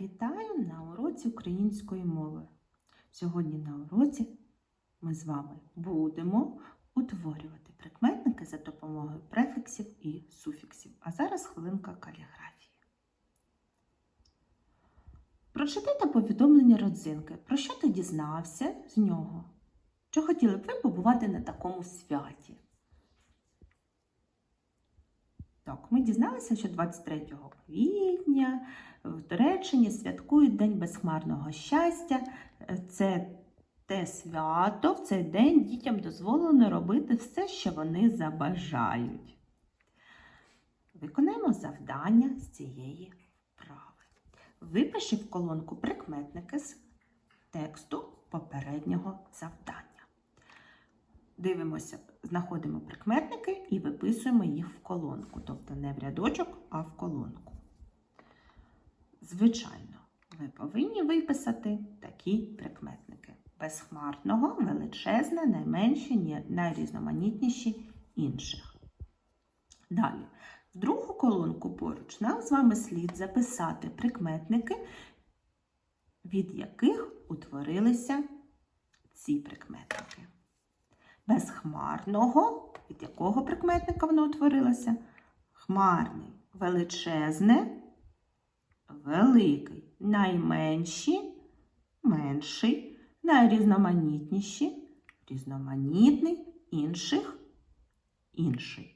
Вітаю на уроці української мови. Сьогодні на уроці ми з вами будемо утворювати прикметники за допомогою префіксів і суфіксів. А зараз хвилинка каліграфії. Прочитайте повідомлення родзинки. Про що ти дізнався з нього? Чи хотіли б ви побувати на такому святі? Так, ми дізналися, що 23 квітня в Туреччині святкують День безхмарного щастя. Це те свято, в цей день дітям дозволено робити все, що вони забажають. Виконаємо завдання з цієї вправи. Випиши в колонку прикметники з тексту попереднього завдання. Дивимося, знаходимо прикметники і виписуємо їх в колонку, тобто не в рядочок, а в колонку. Звичайно, ви повинні виписати такі прикметники: безхмарного, величезне, найменші, найрізноманітніші інших. Далі, в другу колонку поруч нам з вами слід записати прикметники, від яких утворилися ці прикметники безхмарного, від якого прикметника воно утворилося? Хмарний, величезне, великий, найменші, менший, найрізноманітніші, різноманітний, інших, інший.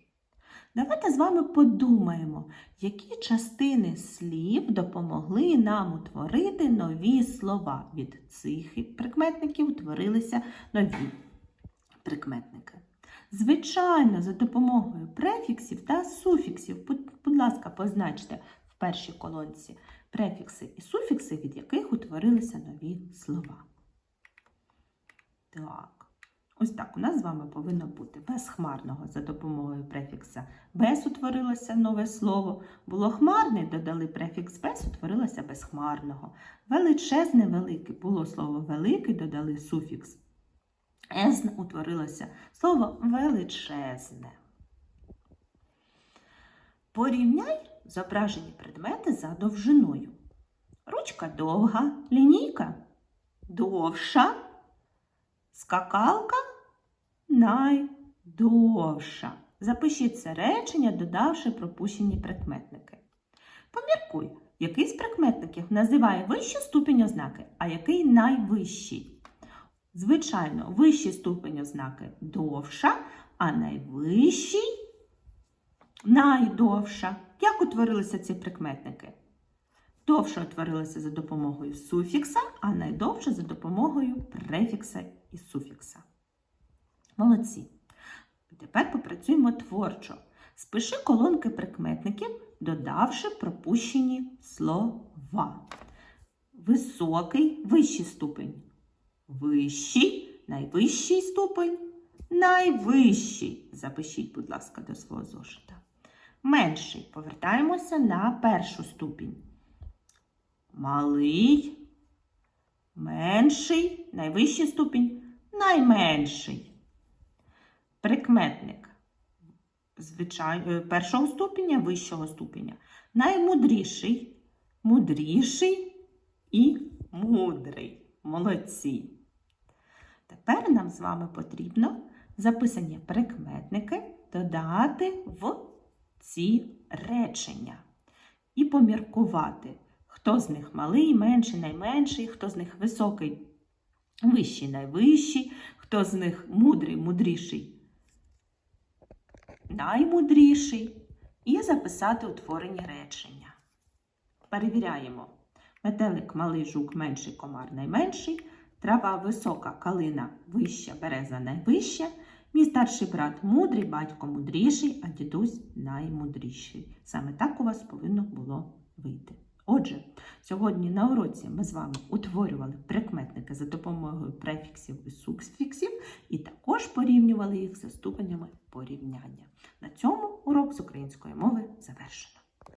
Давайте з вами подумаємо, які частини слів допомогли нам утворити нові слова. Від цих прикметників утворилися нові прикметники. Звичайно, за допомогою префіксів та суфіксів. Будь ласка, позначте в першій колонці префікси і суфікси, від яких утворилися нові слова. Так, ось так у нас з вами повинно бути безхмарного за допомогою префікса без утворилося нове слово. Було хмарне, додали префікс без, утворилося безхмарного. Величезне велике було слово великий, додали суфікс Езн утворилося слово величезне. Порівняй зображені предмети за довжиною. Ручка довга, лінійка довша, скакалка найдовша. Запишіть це речення, додавши пропущені прикметники. Поміркуй, який з прикметників називає вищий ступінь ознаки, а який найвищий. Звичайно, вищий ступень ознаки довша, а найвищий найдовша. Як утворилися ці прикметники? Довше утворилися за допомогою суфікса, а найдовше за допомогою префікса і суфікса. Молодці. Тепер попрацюємо творчо. Спиши колонки прикметників, додавши пропущені слова. Високий вищий ступень. Вищий, найвищий ступень, найвищий. Запишіть, будь ласка, до свого зошита. Менший. Повертаємося на першу ступінь. Малий, менший, найвищий ступінь, найменший. Прикметник звичай... першого ступеня, вищого ступеня. Наймудріший, мудріший і мудрий. Молодці. Нам з вами потрібно записані прикметники додати в ці речення. І поміркувати, хто з них малий, менший, найменший, хто з них високий, вищий, найвищий, хто з них мудрий, мудріший, наймудріший. І записати утворені речення. Перевіряємо. Метелик малий жук менший комар найменший, трава висока калина вища, береза найвища. Мій старший брат мудрий, батько мудріший, а дідусь наймудріший. Саме так у вас повинно було вийти. Отже, сьогодні на уроці ми з вами утворювали прикметники за допомогою префіксів і суфіксів і також порівнювали їх за ступенями порівняння. На цьому урок з української мови завершено.